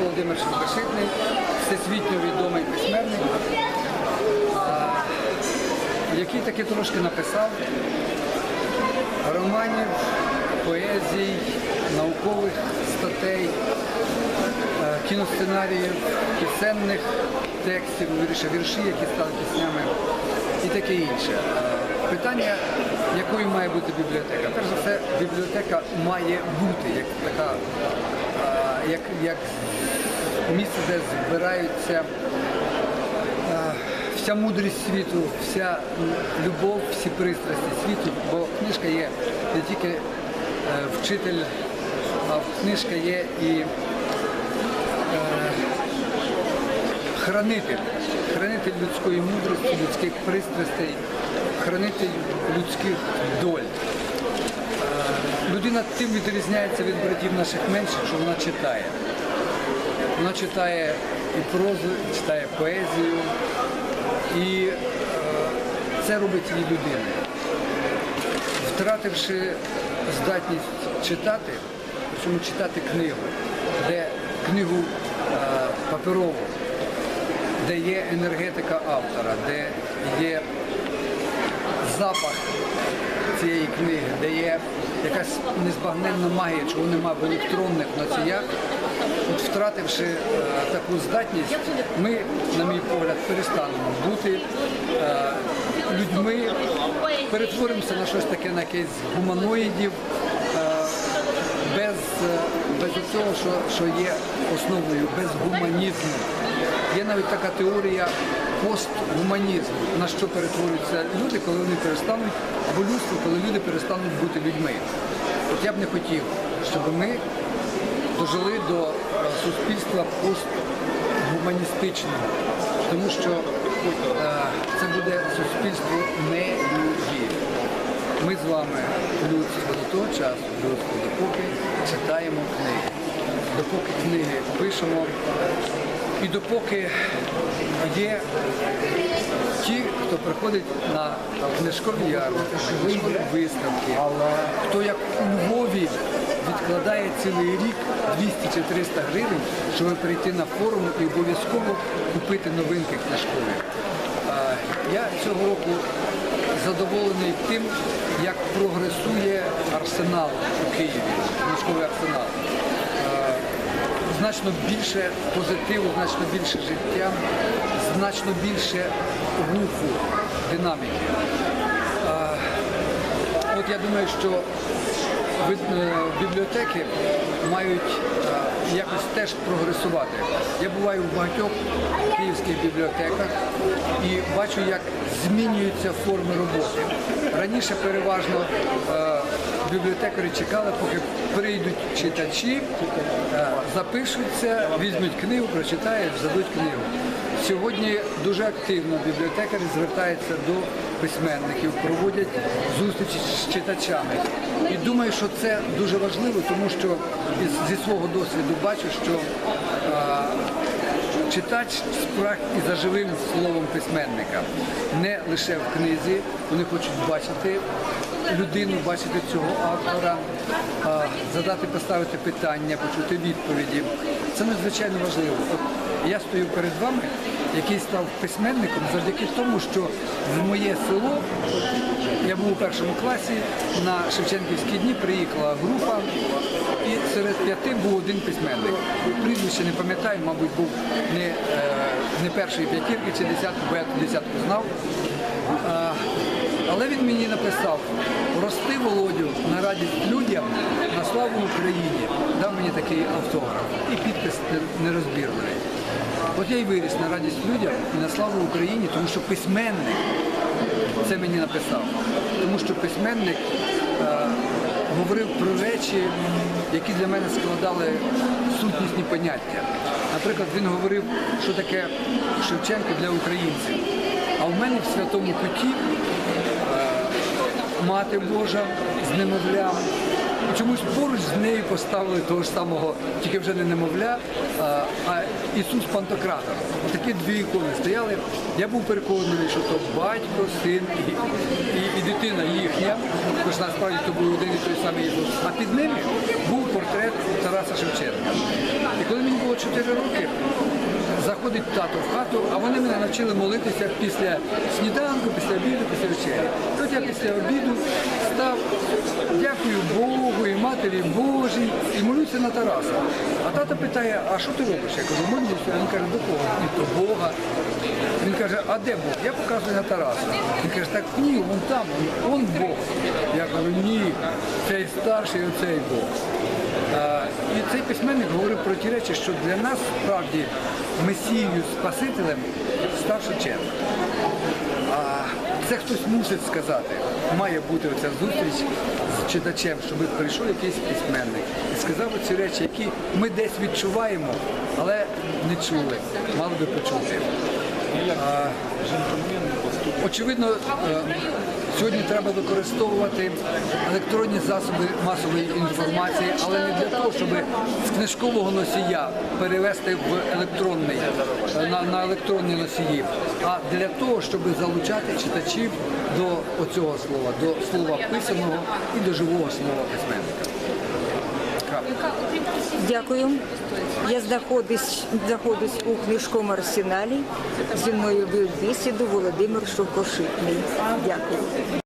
Володимир Шевкашитний, всесвітньо відомий письменник, який таки трошки написав романів, поезій, наукових статей, е, кіносценаріїв, пісенних текстів, вірше, вірші, які стали піснями і таке інше. Е, Питання, якою має бути бібліотека? Перш за все, бібліотека має бути як така, е, як, як місце, де збираються е, вся мудрість світу, вся любов, всі пристрасті світу, бо книжка є не тільки е, вчитель, а книжка є і е, хранитель, хранитель людської мудрості, людських пристрастей, хранитель людських доль. Людина тим відрізняється від братів наших менших, що вона читає. Вона читає і прозу, читає поезію, і е, це робить її людиною. Втративши здатність читати, причому читати книгу, де книгу е, паперову, де є енергетика автора, де є запах цієї книги, де є якась незбагненна магія, чого нема в електронних носіях. Втративши е, таку здатність, ми, на мій погляд, перестанемо бути е, людьми, перетворимося на щось таке, на якесь гуманоїдів, е, без, е, без цього, що, що є основою, без гуманізму. Є навіть така теорія постгуманізму, на що перетворюються люди, коли вони перестануть, або людство, коли люди перестануть бути людьми. От я б не хотів, щоб ми дожили до е, суспільства постгуманістичного, тому що е, це буде суспільство не людів. Ми з вами людство до того часу, людство, допоки читаємо книги, допоки книги пишемо і допоки є ті, хто приходить на книжкові ярмарки, виставки, хто як у Львові відкладає цілий рік 200 чи 300 гривень, щоб прийти на форум і обов'язково купити новинки книжкові. Я цього року задоволений тим, як прогресує арсенал у Києві, книжковий арсенал. Значно більше позитиву, значно більше життя, значно більше руху, динаміки. От я думаю, що бібліотеки мають е, якось теж прогресувати. Я буваю в багатьох київських бібліотеках і бачу, як змінюються форми роботи. Раніше переважно е, бібліотекарі чекали, поки прийдуть читачі, е, запишуться, візьмуть книгу, прочитають, здадуть книгу. Сьогодні дуже активно бібліотекарі звертаються до письменників, проводять зустрічі з читачами. І думаю, що це дуже важливо, тому що зі свого досвіду бачу, що е, читач спраг і за живим словом письменника. Не лише в книзі, вони хочуть бачити людину, бачити цього автора, а, задати, поставити питання, почути відповіді. Це надзвичайно важливо. От я стою перед вами, який став письменником завдяки тому, що в моє село я був у першому класі, на Шевченківські дні приїхала група, і серед п'яти був один письменник. Прізвище не пам'ятаю, мабуть, був не, е, не першої п'ятірки чи десятку, бо я десятку знав. Але він мені написав Рости Володю на радість людям на славу Україні. Дав мені такий автограф і підпис не- нерозбірливий. От я й виріс на радість людям і на славу Україні, тому що письменник це мені написав. Тому що письменник е, говорив про речі, які для мене складали сутнісні поняття. Наприклад, він говорив, що таке Шевченко для українців. А в мене в святому куті мати Божа з немовлям, чомусь поруч з нею поставили того ж самого, тільки вже не немовля, а, Ісус Пантократор. Такі дві ікони стояли. Я був переконаний, що то батько, син і, і, і дитина їхня, хоч насправді то був один і той самий Ісус. А під ними був портрет Тараса Шевченка. І коли мені було 4 роки, заходить тато в хату, а вони мене навчили молитися після сніданку, після обіду, після вечері. От я після обіду став, дякую Богу і Матері Божій, і молюся на Тараса. А тато питає, а що ти робиш? Я кажу, молюся. Він каже, до кого? До Бога. Він каже, а де Бог? Я показую на Тараса. Він каже, так ні, вон там, он, он Бог. Я кажу, ні, цей старший, оцей Бог. А, І цей письменник говорив про ті речі, що для нас справді Месією Спасителем став Шевченко. А це хтось мусить сказати. Має бути оця зустріч з читачем, щоб прийшов якийсь письменник і сказав оці речі, які ми десь відчуваємо, але не чули, мали би почути. А, Очевидно, е, сьогодні треба використовувати електронні засоби масової інформації, але не для того, щоб з книжкового носія перевести в електронний е, на, на електронні носії, а для того, щоб залучати читачів до оцього слова, до слова писаного і до живого слова письменника. Дякую. Я знаходжусь, знаходжусь у книжкому арсеналі. Зі мною був бесіду Володимир Шовкошитний. Дякую.